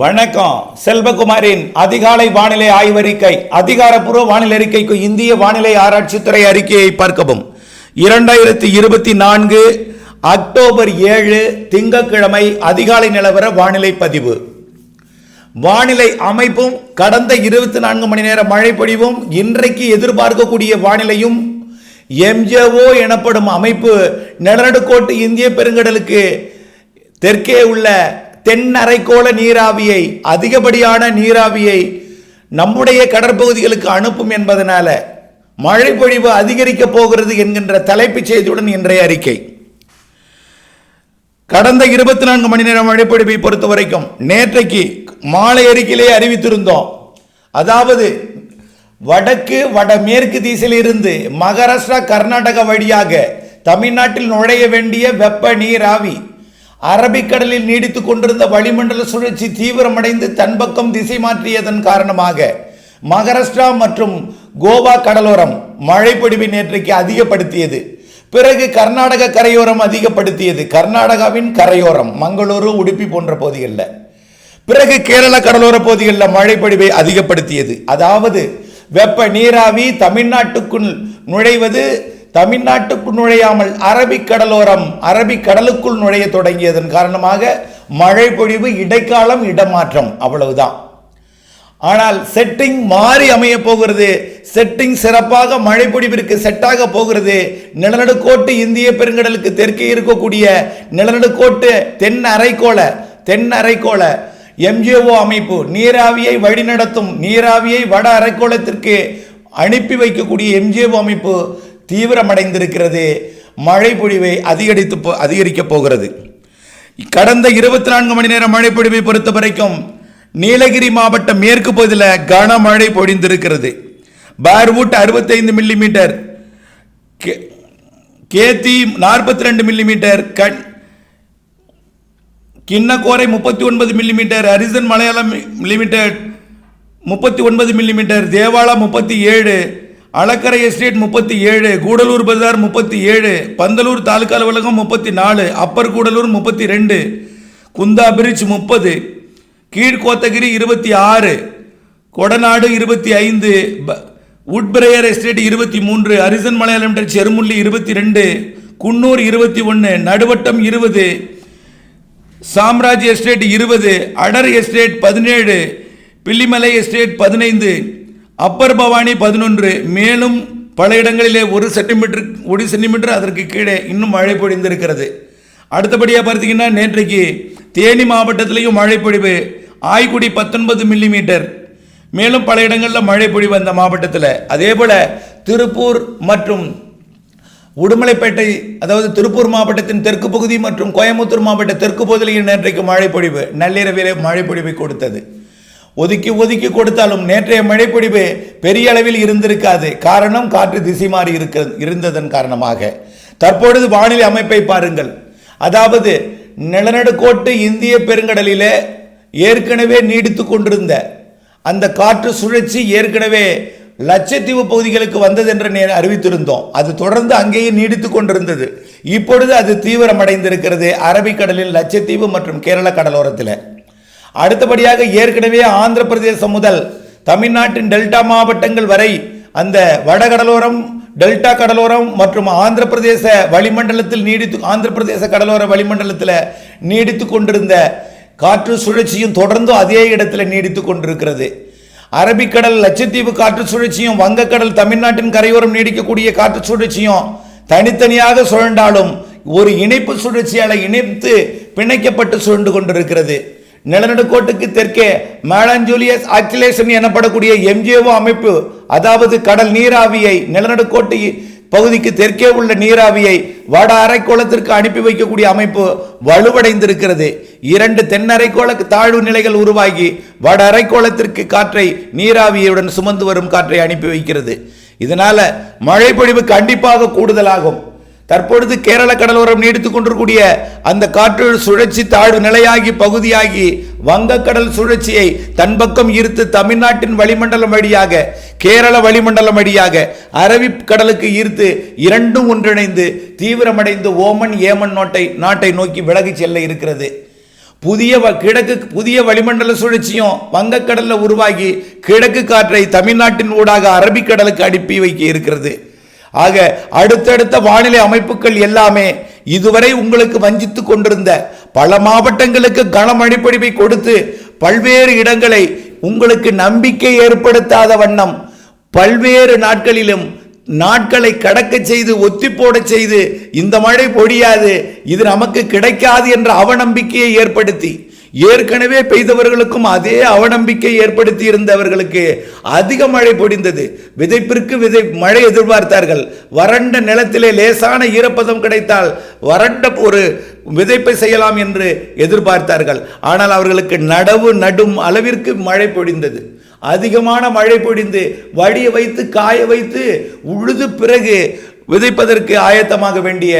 வணக்கம். செல்வகுமாரின் அதிகாலை வானிலை ஆய்வறிக்கை அதிகாரப்பூர்வ வானிலை அறிக்கைக்கு இந்திய வானிலை ஆராய்ச்சித்துறை அறிக்கையை பார்க்கவும். இரண்டாயிரத்தி இருபத்தி நான்கு அக்டோபர் ஏழு திங்கட்கிழமை அதிகாலை நிலவர வானிலை பதிவு. வானிலை அமைப்பும் கடந்த இருபத்தி நான்கு மணி நேர மழை பொழிவும் இன்றைக்கு எதிர்பார்க்கக்கூடிய வானிலையும் எம்ஜேஓ எனப்படும் அமைப்பு நிலநடுக்கோட்டு இந்திய பெருங்கடலுக்கு தெற்கே உள்ள தென் அரைக்கோள நீராவியை அதிகப்படியான நீராவியை நம்முடைய கடற்பகுதிகளுக்கு அனுப்பும் என்பதனால மழை பொழிவு அதிகரிக்கப் போகிறது என்கின்ற தலைப்புச் செய்தியுடன் இன்றைய அறிக்கை. கடந்த இருபத்தி நான்கு மணி நேரம் மழைப்பொழிவை பொறுத்த வரைக்கும் நேற்றைக்கு மாலை அறிக்கையிலே அறிவித்திருந்தோம். அதாவது வடக்கு வடமேற்கு திசையிலிருந்து மகாராஷ்டிரா கர்நாடகா வழியாக தமிழ்நாட்டில் நுழைய வேண்டிய வெப்ப நீராவி அரபிக்கடலில் நீடித்துக் கொண்டிருந்த வளிமண்டல சுழற்சி தீவிரமடைந்து தன்பக்கம் திசை மாற்றியதன் காரணமாக மகாராஷ்டிரா மற்றும் கோவா கடலோரம் மழைப்பொடிவை நேற்றைக்கு அதிகப்படுத்தியது. பிறகு கர்நாடக கரையோரம் அதிகப்படுத்தியது. கர்நாடகாவின் கரையோரம் மங்களூரு உடுப்பி போன்ற பகுதிகளில். பிறகு கேரள கடலோர பகுதிகளில் மழைப்பொழிவை அதிகப்படுத்தியது. அதாவது வெப்ப நீராவி தமிழ்நாட்டுக்குள் நுழைவது தமிழ்நாட்டுக்குள் நுழையாமல் அரபிக் கடலோரம் அரபிக் கடலுக்குள் நுழைய தொடங்கியதன் காரணமாக மழை பொழிவு இடைக்காலம் இடமாற்றம் அவ்வளவுதான். ஆனால் செட்டிங் மாறி அமைய போகிறது. செட்டிங் சிறப்பாக மழை பொழிவிற்கு செட்டாக போகிறது. நிலநடுக்கோட்டு இந்திய பெருங்கடலுக்கு தெற்கே இருக்கக்கூடிய நிலநடுக்கோட்டு தென் அரைக்கோள தென் அரைக்கோள எம்ஜிஓ அமைப்பு நீராவியை வழிநடத்தும் நீராவியை வட அரைக்கோளத்திற்கு அனுப்பி வைக்கக்கூடிய எம்ஜிஓ அமைப்பு தீவிரமடைந்திருக்கிறது. மழை பொழிவை அதிகரித்து போ- அதிகரிக்கப் போகிறது. கடந்த இருபத்தி நான்கு மணி நேர மழை பொழிவை பொறுத்த வரைக்கும் நீலகிரி மாவட்ட மேற்கு பகுதியில் கனமழை பொழிந்திருக்கிறது. பார்வுட் அறுபத்தைந்து மில்லிமீட்டர் கே- கேத்தி நாற்பத்தி ரெண்டு மில்லிமீட்டர் கண் கிண்ணக்கோரை முப்பத்தி ஒன்பது மில்லிமீட்டர் அரிசன் மலையாளம் மில்லிமீட்டர் முப்பத்தி ஒன்பது மில்லிமீட்டர் தேவாலா முப்பத்தி ஏழு அளக்கரை எஸ்டேட் முப்பத்தி ஏழு கூடலூர் பஜார் முப்பத்தி ஏழு பந்தலூர் தாலுகா அலுவலகம் முப்பத்தி நாலு அப்பர் கூடலூர் முப்பத்தி ரெண்டு குந்தா பிரிட்ஜ் முப்பது கீழ்கோத்தகிரி இருபத்தி ஆறு கொடநாடு இருபத்தி ஐந்து உட்பிரேயர் எஸ்டேட் இருபத்தி மூன்று அரிசன் மலையாளம் செருமுள்ளி இருபத்தி ரெண்டு குன்னூர் இருபத்தி ஒன்று நடுவட்டம் இருபது சாம்ராஜ் எஸ்டேட் இருபது அடர் எஸ்டேட் பதினேழு பில்லிமலை எஸ்டேட் பதினைந்து அப்பர் பவானி பதினொன்று மேலும் பல இடங்களிலே ஒரு சென்டிமீட்டர் ஒரு சென்டிமீட்டர் அதற்கு கீழே இன்னும் மழை பொழிந்திருக்கிறது. அடுத்தபடியாக பார்த்தீங்கன்னா நேற்றைக்கு தேனி மாவட்டத்திலையும் மழை பொழிவு ஆய்குடி பத்தொன்பது மில்லிமீட்டர். மேலும் பல இடங்களில் மழை பொழிவு அந்த மாவட்டத்தில். அதே போல் திருப்பூர் மற்றும் உடுமலைப்பேட்டை அதாவது திருப்பூர் மாவட்டத்தின் தெற்கு பகுதி மற்றும் கோயம்புத்தூர் மாவட்ட தெற்கு பகுதியில் நேற்றைக்கு மழை பொழிவு நள்ளிரவிலே மழை பொழிவை கொடுத்தது. ஒதுக்கி ஒதுக்கி கொடுத்தாலும் நேற்றைய மழைப்பொழிவு பெரிய அளவில் இருந்திருக்காது. காரணம் காற்று திசை மாறி இருக்க இருந்ததன் காரணமாக. தற்பொழுது வானிலை அமைப்பை பாருங்கள். அதாவது நிலநடுக்கோட்டு இந்திய பெருங்கடலில் ஏற்கனவே நீடித்து கொண்டிருந்த அந்த காற்று சுழற்சி ஏற்கனவே லட்சத்தீவு பகுதிகளுக்கு வந்தது என்று அறிவித்திருந்தோம். அது தொடர்ந்து அங்கேயே நீடித்து கொண்டிருந்தது. இப்பொழுது அது தீவிரமடைந்திருக்கிறது. அரபிக்கடலில் லட்சத்தீவு மற்றும் கேரள கடலோரத்தில். அடுத்தபடியாக ஏற்கனவே ஆந்திர பிரதேசம் முதல் தமிழ்நாட்டின் டெல்டா மாவட்டங்கள் வரை அந்த வடகடலோரம் டெல்டா கடலோரம் மற்றும் ஆந்திர பிரதேச வளிமண்டலத்தில் நீடித்து ஆந்திர பிரதேச கடலோர வளிமண்டலத்தில் நீடித்து கொண்டிருந்த காற்று சுழற்சியும் தொடர்ந்து அதே இடத்துல நீடித்து கொண்டிருக்கிறது. அரபிக்கடல் லட்சத்தீவு காற்று சுழற்சியும் வங்கக்கடல் தமிழ்நாட்டின் கரையோரம் நீடிக்கக்கூடிய காற்று சுழற்சியும் தனித்தனியாக சுழண்டாலும் ஒரு இணைப்பு சுழற்சியால் இணைத்து பிணைக்கப்பட்டு சுழண்டு கொண்டிருக்கிறது. நிலநடுக்கோட்டுக்கு தெற்கே மேலாஞ்சூலியஸ் ஆக்சிலேஷன் எனப்படக்கூடிய எம்ஜிஓ அமைப்பு அதாவது கடல் நீராவியை நிலநடுக்கோட்டு பகுதிக்கு தெற்கே உள்ள நீராவியை வட அரைக்கோளத்திற்கு அனுப்பி வைக்கக்கூடிய அமைப்பு வலுவடைந்திருக்கிறது. இரண்டு தென் அரைக்கோள தாழ்வு நிலைகள் உருவாகி வட அரைக்கோளத்திற்கு காற்றை நீராவியுடன் சுமந்து வரும் காற்றை அனுப்பி வைக்கிறது. இதனால மழை பொழிவு கண்டிப்பாக கூடுதலாகும். தற்பொழுது கேரள கடலோரம் நீடித்துக் கொண்டிருக்கூடிய அந்த காற்று சுழற்சி தாழ்வு நிலையாகி பகுதியாகி வங்கக்கடல் சுழற்சியை தன் பக்கம் ஈர்த்து தமிழ்நாட்டின் வளிமண்டலம் வழியாக கேரள வளிமண்டலம் வழியாக அரபிக் கடலுக்கு ஈர்த்து இரண்டும் ஒன்றிணைந்து தீவிரமடைந்து ஓமன் ஏமன் நோட்டை நாட்டை நோக்கி விலகி செல்ல இருக்கிறது. புதிய வ- கிழக்கு புதிய வளிமண்டல சுழற்சியும் வங்கக்கடலில் உருவாகி கிழக்கு காற்றை தமிழ்நாட்டின் ஊடாக அரபிக்கடலுக்கு அனுப்பி வைக்க இருக்கிறது. ஆக அடுத்தடுத்த வானிலை அமைப்புகள் எல்லாமே இதுவரை உங்களுக்கு வஞ்சித்து கொண்டிருந்த பல மாவட்டங்களுக்கு கனமழை பொழிவை கொடுத்து பல்வேறு இடங்களை உங்களுக்கு நம்பிக்கை ஏற்படுத்தாத வண்ணம் பல்வேறு நாட்களிலும் நாட்களை கடக்க செய்து ஒத்தி போட செய்து இந்த மழை பொழியாது இது நமக்கு கிடைக்காது என்ற அவநம்பிக்கையை ஏற்படுத்தி ஏற்கனவே பெய்தவர்களுக்கும் அதே அவநம்பிக்கை ஏற்படுத்தி இருந்தவர்களுக்கு அதிக மழை பொடிந்தது விதைப்பிற்கு விதை மழை எதிர்பார்த்தார்கள். வறண்ட நிலத்திலே லேசான ஈரப்பதம் கிடைத்தால் வறண்ட ஒரு விதைப்பை செய்யலாம் என்று எதிர்பார்த்தார்கள். ஆனால் அவர்களுக்கு நடவு நடும் அளவிற்கு மழை பொழிந்தது. அதிகமான மழை பொழிந்து வடிய வைத்து காய வைத்து உழுது பிறகு விதைப்பதற்கு ஆயத்தமாக வேண்டிய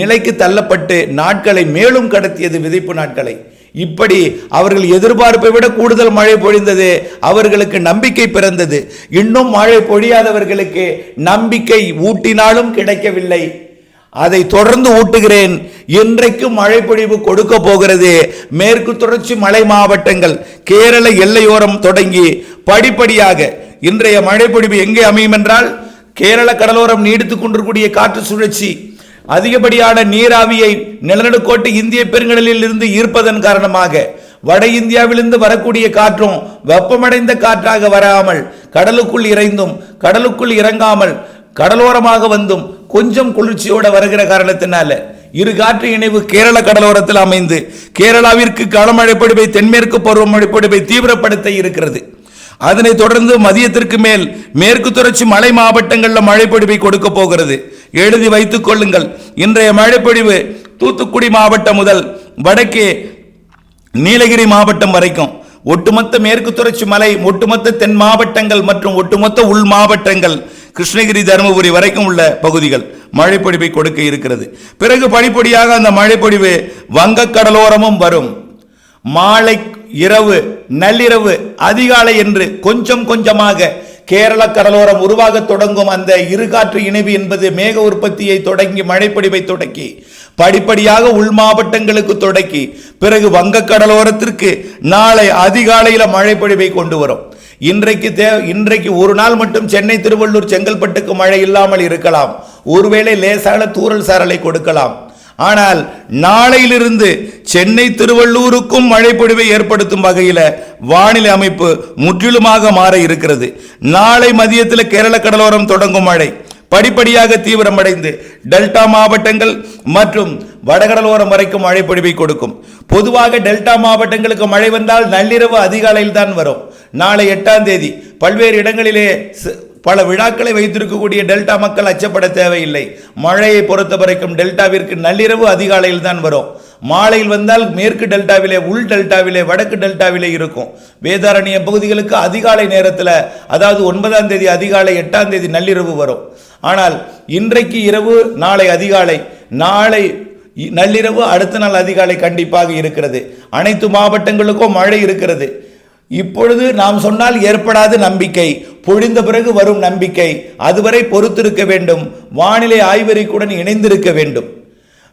நிலைக்கு தள்ளப்பட்டு நாட்களை மேலும் கடத்தியது விதைப்பு நாட்களை. இப்படி அவர்கள் எதிர்பார்ப்பை விட கூடுதல் மழை பொழிந்தது. அவர்களுக்கு நம்பிக்கை பிறந்தது. இன்னும் மழை பொழியாதவர்களுக்கு நம்பிக்கை ஊட்டினாலும் கிடைக்கவில்லை. அதை தொடர்ந்து ஊட்டுகிறேன். இன்றைக்கு மழை பொழிவு கொடுக்க போகிறது. மேற்கு தொடர்ச்சி மலை மாவட்டங்கள் கேரள எல்லையோரம் தொடங்கி படிப்படியாக இன்றைய மழை பொழிவு எங்கே அமையும் என்றால் கேரள கடலோரம் நீடித்துக் கொண்டிருக்கூடிய காற்று சுழற்சி அதிகப்படியான நீராவியை நிலநடுக்கோட்டு இந்திய பெருங்கடலில் இருந்து ஈர்ப்பதன் காரணமாக வட இந்தியாவிலிருந்து வரக்கூடிய காற்றும் வெப்பமடைந்த காற்றாக வராமல் கடலுக்குள் இறைந்தும் கடலுக்குள் இறங்காமல் கடலோரமாக வந்தும் கொஞ்சம் குளிர்ச்சியோட வருகிற காரணத்தினால இரு காற்று இணைவு கேரள கடலோரத்தில் அமைந்து கேரளாவிற்கு கனமழை பொடிவை தென்மேற்கு பருவமழை பொடிவை தீவிரப்படுத்த இருக்கிறது. அதனைத் தொடர்ந்து மதியத்திற்கு மேல் மேற்கு தொடர்ச்சி மலை மாவட்டங்களில் மழைப்பொழிவை கொடுக்க போகிறது. எழுதி வைத்துக் கொள்ளுங்கள். இன்றைய மழைப்பொழிவு தூத்துக்குடி மாவட்டம் முதல் வடக்கே நீலகிரி மாவட்டம் வரைக்கும். ஒட்டுமொத்த மேற்கு தொடர்ச்சி மலை ஒட்டுமொத்த தென் மாவட்டங்கள் மற்றும் ஒட்டுமொத்த உள் மாவட்டங்கள் கிருஷ்ணகிரி தருமபுரி வரைக்கும் உள்ள பகுதிகள் மழைப்பொழிவை கொடுக்க இருக்கிறது. பிறகு படிப்படியாக அந்த மழைப்பொழிவு வங்கக்கடலோரமும் வரும். மாலை இரவு நள்ளிரவு அதிகாலை என்று கொஞ்சம் கொஞ்சமாக கேரள கடலோரம் உருவாகத் தொடங்கும் அந்த இருகாற்று இணைவு என்பது மேக உற்பத்தியை தொடங்கி மழைப்பொழிவை தொடக்கி படிப்படியாக உள் மாவட்டங்களுக்கு தொடக்கி பிறகு வங்க கடலோரத்திற்கு நாளை அதிகாலையில் மழைப்பொழிவை கொண்டு வரும். இன்றைக்கு தே இன்றைக்கு ஒரு நாள் மட்டும் சென்னை திருவள்ளூர் செங்கல்பட்டுக்கு மழை இல்லாமல் இருக்கலாம். ஒருவேளை லேசான தூறல் சாரலை கொடுக்கலாம். ஆனால் நாளையிலிருந்து சென்னை திருவள்ளூருக்கும் மழை பொழிவை ஏற்படுத்தும் வகையில் வானிலை அமைப்பு முற்றிலுமாக மாற இருக்கிறது. நாளை மதியத்தில் கேரள கடலோரம் தொடங்கும் மழை. படிப்படியாக தீவிரமடைந்து டெல்டா மாவட்டங்கள் மற்றும் வடகடலோரம் வரைக்கும் மழை பொழிவை கொடுக்கும். பொதுவாக டெல்டா மாவட்டங்களுக்கு மழை வந்தால் நள்ளிரவு அதிகாலையில் தான் வரும். நாளை எட்டாம் தேதி பல்வேறு இடங்களிலே பல விழாக்களை வைத்திருக்கக்கூடிய டெல்டா மக்கள் அச்சப்பட தேவையில்லை. மழையை பொறுத்த வரைக்கும் டெல்டாவிற்கு நள்ளிரவு அதிகாலையில் தான் வரும். மாலையில் வந்தால் மேற்கு டெல்டாவிலே உள் டெல்டாவிலே வடக்கு டெல்டாவிலே இருக்கும். வேதாரண்ய பகுதிகளுக்கு அதிகாலை நேரத்தில் அதாவது ஒன்பதாம் தேதி அதிகாலை எட்டாம் தேதி நள்ளிரவு வரும். ஆனால் இன்றைக்கு இரவு நாளை அதிகாலை நாளை நள்ளிரவு அடுத்த நாள் அதிகாலை கண்டிப்பாக இருக்கிறது. அனைத்து மாவட்டங்களுக்கும் மழை இருக்கிறது. இப்பொழுது நாம் சொன்னால் ஏற்படாத நம்பிக்கை. பொழிந்த பிறகு வரும் நம்பிக்கை. அதுவரை பொறுத்திருக்க வேண்டும். வானிலை ஆய்வறிக்குடன் இணைந்திருக்க வேண்டும்.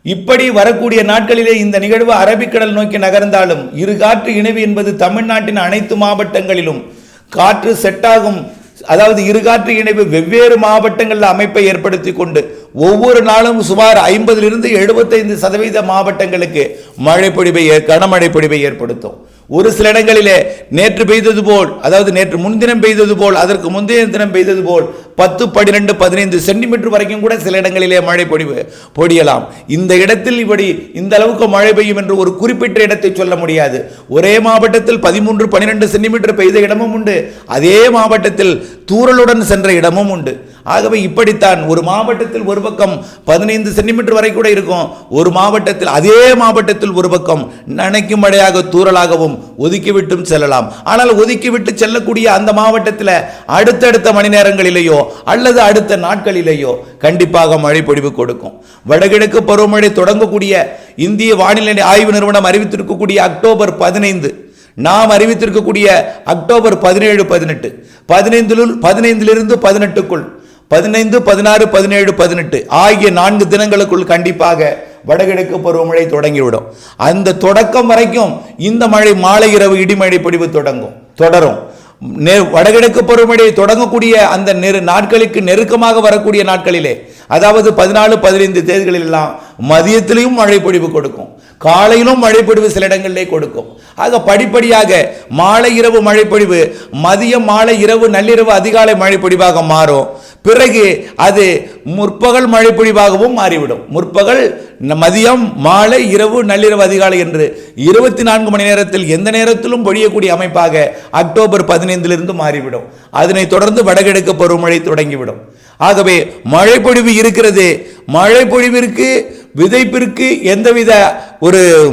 இப்படி வரக்கூடிய நாட்களிலே இந்த நிகழ்வு அரபிக்கடல் நோக்கி நகர்ந்தாலும் இரு காற்று இணைவு என்பது தமிழ்நாட்டின் அனைத்து மாவட்டங்களிலும் காற்று செட்டாகும். அதாவது இரு காற்று இணைவு வெவ்வேறு மாவட்டங்களில் அமைப்பை ஏற்படுத்தி கொண்டு ஒவ்வொரு நாளும் சுமார் ஐம்பதிலிருந்து எழுபத்தைந்து சதவீத மாவட்டங்களுக்கு மழை பொழிவை கனமழை பொழிவை ஏற்படுத்தும். ஒரு சில இடங்களிலே நேற்று பெய்தது போல் அதாவது நேற்று முன்தினம் பெய்தது போல் அதற்கு முந்தைய தினம் பெய்தது போல் பத்து பன்னிரெண்டு பதினைந்து சென்டிமீட்டர் வரைக்கும் கூட சில இடங்களிலே மழை பொழிவு பொடியலாம் இந்த இடத்தில் இப்படி இந்த அளவுக்கு மழை பெய்யும் என்று ஒரு குறிப்பிட்ட இடத்தை சொல்ல முடியாது. ஒரே மாவட்டத்தில் பதிமூன்று பன்னிரெண்டு சென்டிமீட்டர் பெய்த இடமும் உண்டு. அதே மாவட்டத்தில் தூறலுடன் சென்ற இடமும் உண்டு. ஆகவே இப்படித்தான் ஒரு மாவட்டத்தில் ஒரு பக்கம் பதினைந்து சென்டிமீட்டர் வரை கூட இருக்கும் ஒரு மாவட்டத்தில் அதே மாவட்டத்தில் ஒரு பக்கம் நனைக்கும் மழையாக தூறலாகவும் ஒதுக்கிவிட்டும் செல்லலாம். ஆனால் ஒதுக்கிவிட்டு செல்லக்கூடிய அந்த மாவட்டத்தில் அடுத்தடுத்த மணி நேரங்களிலேயோ அல்லது அடுத்த நாட்களிலேயோ கண்டிப்பாக மழை பொழிவு கொடுக்கும். வடகிழக்கு பருவமழை தொடங்கக்கூடிய இந்திய வானிலை ஆய்வு நிறுவனம் அறிவித்திருக்கக்கூடிய அக்டோபர் பதினைந்து. நாம் அறிவித்திருக்கக்கூடிய அக்டோபர் பதினேழு பதினெட்டு. பதினைந்திலுள் பதினைந்திலிருந்து பதினெட்டுக்குள் பதினைந்து பதினாறு பதினேழு பதினெட்டு ஆகிய நான்கு தினங்களுக்குள் கண்டிப்பாக வடகிழக்கு பருவமழை தொடங்கிவிடும். அந்த தொடக்கம் வரைக்கும் இந்த மழை மாலை இரவு இடிமழை பொழிவு தொடங்கும். தொடரும். நெ- வடகிழக்கு பருவமழை தொடங்கக்கூடிய அந்த நெரு நாட்களுக்கு நெருக்கமாக வரக்கூடிய நாட்களிலே அதாவது பதினாலு பதினைந்து தேதிகளிலெல்லாம் மதியத்திலையும் மழை பொழிவு கொடுக்கும். காலையிலும் மழைப்பொழிவு சில இடங்களிலே கொடுக்கும். ஆக படிப்படியாக மாலை இரவு மழைப்பொழிவு மதியம் மாலை இரவு நள்ளிரவு அதிகாலை மழைப்பொழிவாக மாறும். பிறகு அது முற்பகல் மழைப்பொழிவாகவும் மாறிவிடும். முற்பகல் மதியம் மாலை இரவு நள்ளிரவு அதிகாலை என்று இருபத்தி நான்கு மணி நேரத்தில் எந்த நேரத்திலும் பொழியக்கூடிய அமைப்பாக அக்டோபர் பதினைந்திலிருந்து மாறிவிடும். அதனைத் தொடர்ந்து வடகிழக்கு பருவமழை தொடங்கிவிடும். ஆகவே மழைப்பொழிவு இருக்கிறது. மழைப்பொழிவிற்கு விதைப்பிற்கு எந்தவித ஒரு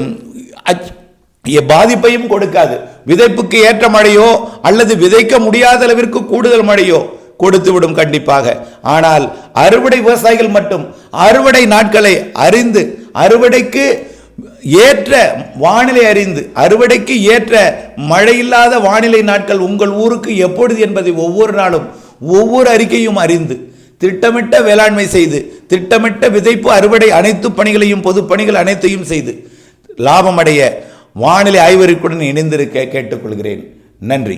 அச்- பாதிப்பையும் கொடுக்காது. விதைப்புக்கு ஏற்ற மழையோ அல்லது விதைக்க முடியாத அளவிற்கு கூடுதல் மழையோ கொடுத்துவிடும் கண்டிப்பாக. ஆனால் அறுவடை விவசாயிகள் மட்டும் அறுவடை நாட்களை அறிந்து அறுவடைக்கு ஏற்ற வானிலை அறிந்து அறுவடைக்கு ஏற்ற மழை இல்லாத வானிலை நாட்கள் உங்கள் ஊருக்கு எப்பொழுது என்பதை ஒவ்வொரு நாளும் ஒவ்வொரு அறிக்கையும் அறிந்து திட்டமிட்ட வேளாண்மை செய்து திட்டமிட்ட விதைப்பு அறுவடை அனைத்து பணிகளையும் பொது பணிகள் அனைத்தையும் செய்து லாபமடைய வானிலை ஆய்வறிக்குடன் இணைந்திருக்க கேட்டுக்கொள்கிறேன். நன்றி.